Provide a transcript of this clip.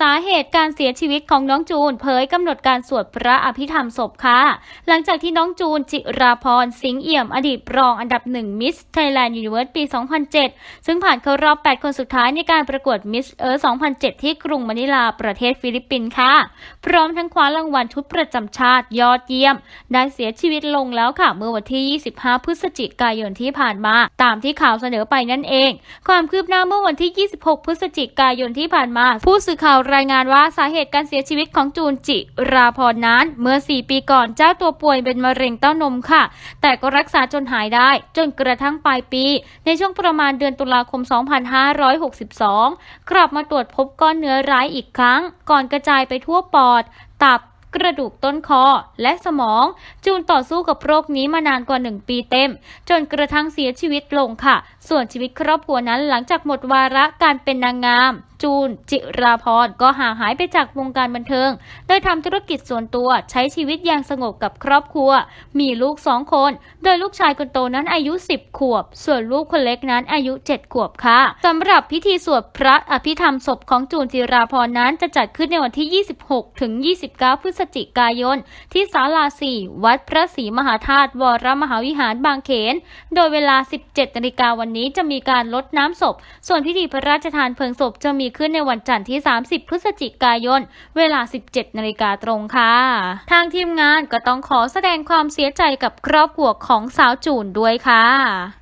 สาเหตุการเสียชีวิตของน้องจูน เผยกำหนดการสวดพระอภิธรรมศพค่ะ หลังจากที่น้องจูนจิราพรสิงเอี่ยมอดีตรองอันดับหนึ่งมิสไทยแลนด์ยูนิเวิร์สปี 2007 ซึ่งผ่านเข้ารอบ 8 คนสุดท้ายในการประกวดมิสเอิร์2007 ที่กรุงมะนิลาประเทศฟิลิปปินส์ค่ะ พร้อมทั้งคว้ารางวัลชุดประจำชาติยอดเยี่ยม ได้เสียชีวิตลงแล้วค่ะเมื่อวันที่ 25 พฤศจิกายนที่ผ่านมา ตามที่ข่าวเสนอไปนั่นเอง ความคืบหน้าเมื่อวันที่ 26 พฤศจิกายนที่ผ่านมา ผู้สื่อข่าวรายงานว่าสาเหตุการเสียชีวิตของจูนจิราพรนั้น เมื่อ 4 ปีก่อนเจ้าตัวป่วยเป็นมะเร็งเต้านมค่ะ แต่ก็รักษาจนหายได้ จนกระทั่งปลายปี ในช่วงประมาณเดือนตุลาคม 2562 กลับมาตรวจพบก้อนเนื้อร้ายอีกครั้ง ก่อนกระจายไปทั่วปอด ตับ กระดูกต้นคอ และสมอง จูนต่อสู้กับโรคนี้มานานกว่า 1 ปีเต็ม จนกระทั่งเสียชีวิตลงค่ะ ส่วนชีวิตครอบครัวนั้นหลังจากหมดวาระการเป็นนางงาม จูน จิราพรก็ห่างหายไปจากวงการบันเทิง โดยทำธุรกิจส่วนตัวใช้ชีวิตอย่างสงบกับครอบครัว มีลูกสองคน โดยลูกชายคนโตนั้นอายุ 10 ขวบ ส่วนลูกคนเล็กนั้นอายุ 7 ขวบค่ะสำหรับพิธีสวดพระอภิธรรมศพของจูนจิราพรนั้นจะจัดขึ้นในวันที่ 26 ถึง 29 พฤษศจิกายน ที่ศาลา4วัดพระศรีมหาธาตุวรมหาวิหารบางเขน โดยเวลา 17นาฬิกาวันนี้จะมีการลดน้ำศพ ส่วนพิธีพระราชทานเพลิงศพจะมีขึ้นในวันจันทร์ที่ 30 พฤศจิกายน เวลา 17นาฬิกาตรงค่ะ ทางทีมงานก็ต้องขอแสดงความเสียใจกับครอบครัวของสาวจูนด้วยค่ะ